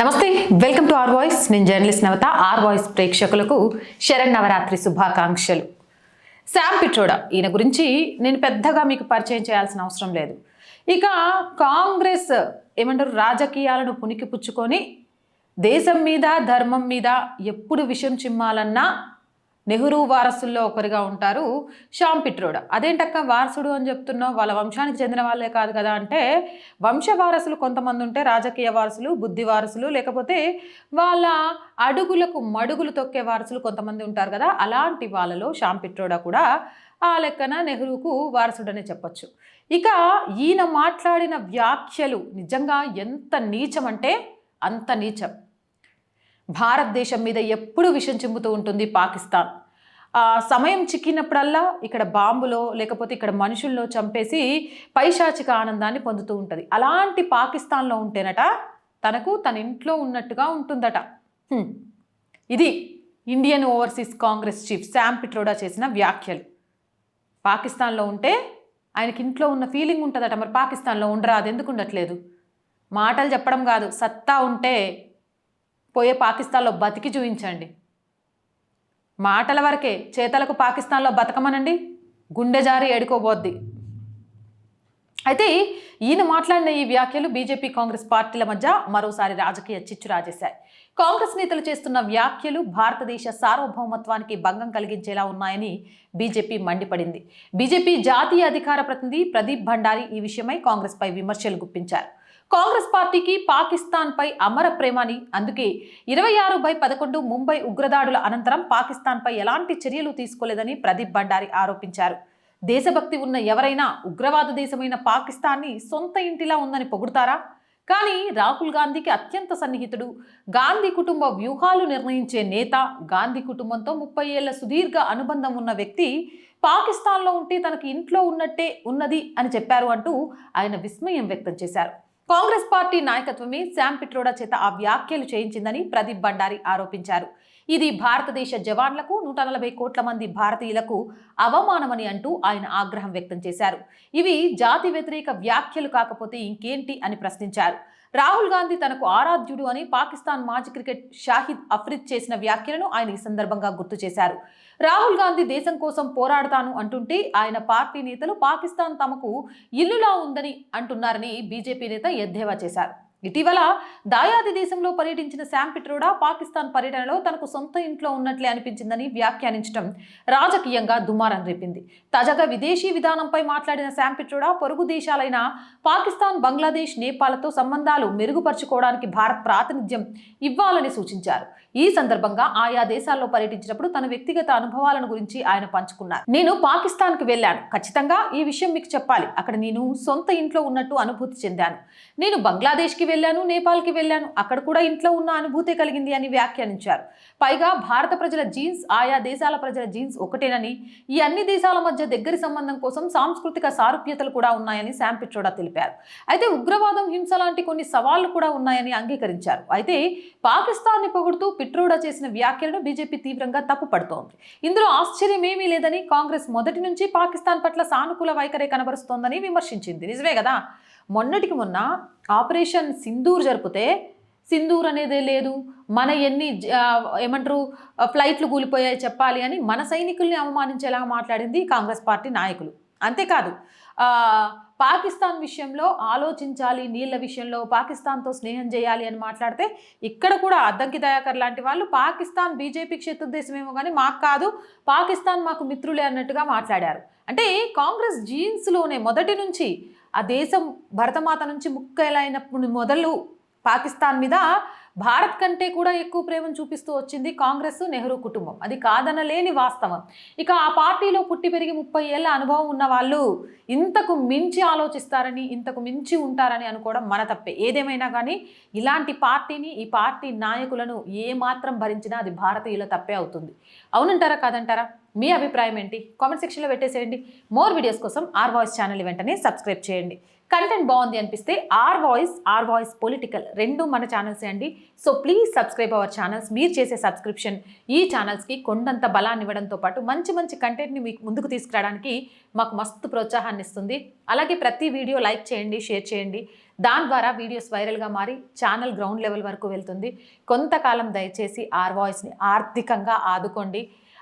నమస్తే welcome to R voice. నేను journalist Navata. R voice ప్రేక్షకులకు శరణ్ నవరాత్రి శుభాకాంక్షలు. శామ్ పిట్రోడా ఈయన గురించి నేను పెద్దగా మీకు పరిచయం చేయాల్సిన అవసరం లేదు. ఇక కాంగ్రెస్ ఏమంటారు రాజకీయాలను పుణికి పుచ్చుకొని దేశం మీద ధర్మం మీద ఎప్పుడు విషం చిమ్మాలన్నా నెహ్రూ వారసుల్లో ఒకరిగా ఉంటారు షామ్ పిట్రోడా. అదేంటక్క వారసుడు అని చెప్తున్నావు? వాళ్ళ వంశానికి చెందిన వాళ్ళే కాదు కదా? అంటే వంశ వారసులు కొంతమంది ఉంటే రాజకీయ వారసులు బుద్ధి వారసులు లేకపోతే వాళ్ళ అడుగులకు మడుగులు తొక్కే వారసులు కొంతమంది ఉంటారు కదా? అలాంటి వాళ్ళలో షామ్ పిట్రోడా కూడా ఆ లెక్కన నెహ్రూకు వారసుడనే చెప్పొచ్చు. ఇక ఈయన మాట్లాడిన వ్యాఖ్యలు నిజంగా ఎంత నీచం అంటే అంత నీచం. భారతదేశం మీద ఎప్పుడు విషం చిమ్ముతూ ఉంటుంది పాకిస్తాన్. ఆ సమయం చిక్కినప్పుడల్లా ఇక్కడ బాంబులో లేకపోతే ఇక్కడ మనుషుల్లో చంపేసి పైశాచిక ఆనందాన్ని పొందుతూ ఉంటుంది. అలాంటి పాకిస్తాన్లో ఉంటేనట తనకు తన ఇంట్లో ఉన్నట్టుగా ఉంటుందట. ఇది Indian Overseas Congress chief Sam Pitroda చేసిన వ్యాఖ్యలు. పాకిస్తాన్లో ఉంటే ఆయనకి ఇంట్లో ఉన్న ఫీలింగ్ ఉంటుందట. మరి పాకిస్తాన్లో ఉండరా? అది ఎందుకు ఉండట్లేదు? మాటలు చెప్పడం కాదు. సత్తా ఉంటే పోయే పాకిస్తాన్లో బతికి చూపించండి మాటల వరకే చేతలకు పాకిస్తాన్లో బతకమనండి గుండె జారి ఎడుకోబోద్ది అయితే ఈయన మాట్లాడిన ఈ వ్యాఖ్యలు బీజేపీ కాంగ్రెస్ పార్టీల మధ్య మరోసారి రాజకీయ చిచ్చు రాజేశాయి. కాంగ్రెస్ నేతలు చేస్తున్న వ్యాఖ్యలు భారతదేశ సార్వభౌమత్వానికి భంగం కలిగించేలా ఉన్నాయని బీజేపీ మండిపడింది. బీజేపీ జాతీయ అధికార ప్రతినిధి ప్రదీప్ భండారి ఈ విషయమై కాంగ్రెస్పై విమర్శలు గుప్పించారు. కాంగ్రెస్ పార్టీకి పాకిస్తాన్పై అమర ప్రేమని అందుకే ఇరవై ఆరు బై పదకొండు ముంబై ఉగ్రదాడుల అనంతరం పాకిస్తాన్పై ఎలాంటి చర్యలు తీసుకోలేదని ప్రదీప్ భండారి ఆరోపించారు. దేశభక్తి ఉన్న ఎవరైనా ఉగ్రవాద దేశమైన పాకిస్తాన్ని సొంత ఇంటిలా ఉందని పొగుడతారా? కానీ రాహుల్ గాంధీకి అత్యంత సన్నిహితుడు గాంధీ కుటుంబ వ్యూహాలు నిర్ణయించే నేత గాంధీ కుటుంబంతో ముప్పై ఏళ్ళ సుదీర్ఘ అనుబంధం ఉన్న వ్యక్తి పాకిస్తాన్లో ఉంటే తనకు ఇంట్లో ఉన్నట్టే ఉన్నది అని చెప్పారు అంటూ ఆయన విస్మయం వ్యక్తం చేశారు. కాంగ్రెస్ పార్టీ నాయకత్వమే శామ్ పిట్రోడా చేత ఆ వ్యాఖ్యలు చేయించిందని ప్రదీప్ భండారి ఆరోపించారు. ఇది భారతదేశ జవాన్లకు నూట నలభై కోట్ల మంది భారతీయులకు అవమానమని అంటూ ఆయన ఆగ్రహం వ్యక్తం చేశారు. ఇవి జాతి వ్యతిరేక వ్యాఖ్యలు కాకపోతే ఇంకేంటి అని ప్రశ్నించారు. రాహుల్ గాంధీ తనకు ఆరాధ్యుడు అని పాకిస్తాన్ మాజీ క్రికెట్ షాహిద్ అఫ్రిద్ చేసిన వ్యాఖ్యలను ఆయన ఈ సందర్భంగా గుర్తు చేశారు. రాహుల్ గాంధీ దేశం కోసం పోరాడతాను అంటుంటే ఆయన పార్టీ నేతలు పాకిస్తాన్ తమకు ఇల్లులా ఉందని అంటున్నారని బీజేపీ నేత ఎద్దేవా చేశారు. ఇటీవల దాయాది దేశంలో పర్యటించిన శామ్ పిట్రోడా పాకిస్తాన్ పర్యటనలో తనకు సొంత ఇంట్లో ఉన్నట్లే అనిపించిందని వ్యాఖ్యానించడం రాజకీయంగా దుమారం రేపింది. తాజాగా విదేశీ విధానంపై మాట్లాడిన శామ్ పిట్రోడా పొరుగు దేశాలైన పాకిస్తాన్ బంగ్లాదేశ్ నేపాల్తో సంబంధాలు మెరుగుపరుచుకోవడానికి భారత్ ప్రాతినిధ్యం ఇవ్వాలని సూచించారు. ఈ సందర్భంగా ఆయా దేశాల్లో పర్యటించినప్పుడు తన వ్యక్తిగత అనుభవాలను గురించి ఆయన పంచుకున్నారు. నేను పాకిస్తాన్కి వెళ్ళాను. ఖచ్చితంగా ఈ విషయం మీకు చెప్పాలి. అక్కడ నేను సొంత ఇంట్లో ఉన్నట్టు అనుభూతి చెందాను. నేను బంగ్లాదేశ్కి వెళ్ళాను నేపాల్కి వెళ్ళాను. అక్కడ కూడా ఇంట్లో ఉన్న అనుభూతే కలిగింది అని వ్యాఖ్యానించారు. పైగా భారత ప్రజల జీన్స్ ఆయా దేశాల ప్రజల జీన్స్ ఒకటేనని ఈ అన్ని దేశాల మధ్య దగ్గరి సంబంధం కోసం సాంస్కృతిక సారూప్యతలు కూడా ఉన్నాయని శామ్ పిట్రోడా తెలిపారు. అయితే ఉగ్రవాదం హింస లాంటి కొన్ని సవాళ్ళు కూడా ఉన్నాయని అంగీకరించారు. అయితే పాకిస్తాన్ని పొగుడుతూ పిట్రోడా చేసిన వ్యాఖ్యలను బీజేపీ తీవ్రంగా తప్పుపడుతోంది. ఇందులో ఆశ్చర్యమేమీ లేదని కాంగ్రెస్ మొదటి నుంచి పాకిస్తాన్ పట్ల సానుకూల వైఖరి కనబరుస్తోందని విమర్శించింది. నిజమే కదా? మొన్నటికి మొన్న ఆపరేషన్ సింధూర్ జరిపితే సింధూర్ అనేదే లేదు. మన ఎన్ని జ- ఏమంటారు ఫ్లైట్లు కూలిపోయాయి చెప్పాలి అని మన సైనికుల్ని అవమానించేలా మాట్లాడింది కాంగ్రెస్ పార్టీ నాయకులు. అంతేకాదు పాకిస్తాన్ విషయంలో ఆలోచించాలి నీళ్ళ విషయంలో పాకిస్తాన్తో స్నేహం చేయాలి అని మాట్లాడితే ఇక్కడ కూడా అద్దంకి దయాకర్ లాంటి వాళ్ళు పాకిస్తాన్ బీజేపీకి శత్రుదేశమేమో కానీ మాకు కాదు పాకిస్తాన్ మాకు మిత్రులే అన్నట్టుగా మాట్లాడారు. అంటే కాంగ్రెస్ జీన్స్లోనే మొదటి నుంచి ఆ దేశం భరతమాత నుంచి ముక్కలైనప్పుడు మొదలు పాకిస్తాన్ మీద భారత్ కంటే కూడా ఎక్కువ ప్రేమను చూపిస్తూ వచ్చింది కాంగ్రెస్ నెహ్రూ కుటుంబం. అది కాదనలేని వాస్తవం. ఇక ఆ పార్టీలో పుట్టి పెరిగి ముప్పై ఏళ్ళ అనుభవం ఉన్న వాళ్ళు ఇంతకు మించి ఆలోచిస్తారని ఇంతకు మించి ఉంటారని అనుకోవడం మన తప్పే. ఏదేమైనా కానీ ఇలాంటి పార్టీని ఈ పార్టీ నాయకులను ఏ మాత్రం భరించినా అది భారతీయుల తప్పే అవుతుంది. అవునంటారా కాదంటారా? మీ అభిప్రాయం ఏంటి? కామెంట్ సెక్షన్లో పెట్టేసేయండి. మోర్ వీడియోస్ కోసం ఆర్ వాయిస్ ఛానల్ వెంటనే సబ్స్క్రైబ్ చేయండి. కంటెంట్ బాగుంది అనిపిస్తే R voice R voice political రెండు మన ఛానల్సే అండి. So please subscribe our channels. మీరు చేసే సబ్స్క్రిప్షన్ ఈ ఛానల్స్కి కొండంత బలాన్ని ఇవ్వడంతో పాటు మంచి మంచి కంటెంట్ని మీకు ముందుకు తీసుకురావడానికి మాకు మస్తు ప్రోత్సాహాన్ని ఇస్తుంది. అలాగే ప్రతి వీడియో లైక్ చేయండి షేర్ చేయండి. దాని ద్వారా వీడియోస్ వైరల్గా మారి ఛానల్ గ్రౌండ్ లెవెల్ వరకు వెళ్తుంది. కొంతకాలం దయచేసి ఆర్ వాయిస్ని ఆర్థికంగా ఆదుకోండి.